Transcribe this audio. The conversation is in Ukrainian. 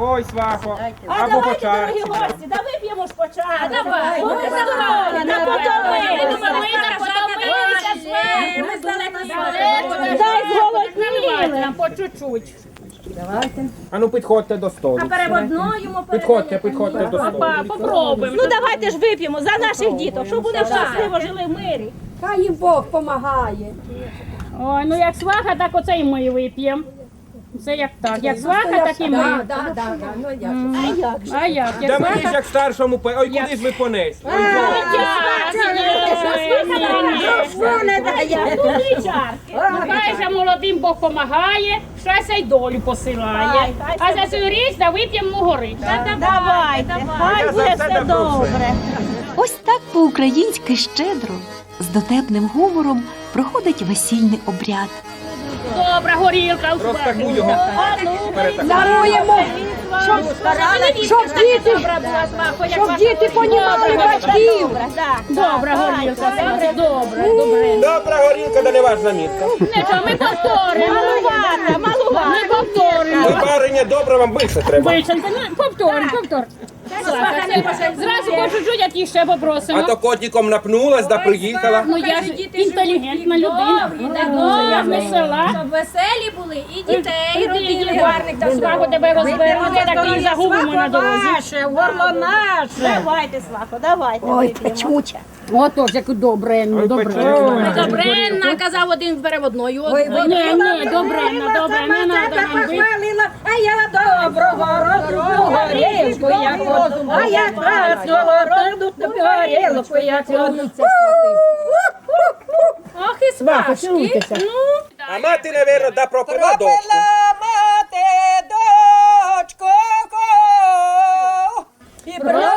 Ой, свахо. А Або давайте, дорогі гості, да вип'ємо ж по чарці. Давай, ми давай, здорові, давай, та ми так потомилися з вами. Ми здалеку Далеко, Дай зголодніли. нам по чуть-чуть. А ну підходьте до столу. Переводною ми Підходьте, підходьте до столу. Попробуємо. Ну давайте ж вип'ємо за наших діток, щоб вони щасливо жили в мирі. Хай їм Бог допомагає. Ой, ну як сваха, так оце і ми вип'ємо. Це як так. Як сваха, так і ми. Ну. А як же? А як? Да Як мені ж як старшому пе. Ой, куди ж ви понесли? Ой, Що не дає? Тут чарки. Хай же молодим Бог помагає, щастя й долю посилає. А за цю річ да вип'ємо гори. Давайте, хай буде все. добре. Ось так по-українськи щедро, з дотепним гумором проходить весільний обряд. Добра горілка у. Його. Даруємо, щоб, щоб діти, щоб діти понімали батьків. Добра горілка, добре, добре, добре. Добра горілка, да не важна мітка. Нічого, ми повторимо. Малувата, малувата. Ми повторимо. Випарення добре вам більше треба. Виченка, ну повторимо, повторимо. Слава, це Зразу хочу чуть, як їх ще А то котиком напнулась, да приїхала. Ну я ж інтелігентна людина. Ну, я ж не села. Щоб веселі були і дітей родили гарних та Сваху тебе розберемо, так і загубимо на дорозі. горло наше. Давайте, Славко, давайте. Ой, вип'ємо. печуче. Ото ж як добре, Ой, добре. пече. Добренна, казав один переводною. Ой, ви Ні, ні, добре, добре, не треба нам бити. А я доброго роду горілку, як воду, а я красного роду горілку, як воду. Ох і смажки. свашки. А мати, напевно, да пропила дочку. мати дочку, і пропила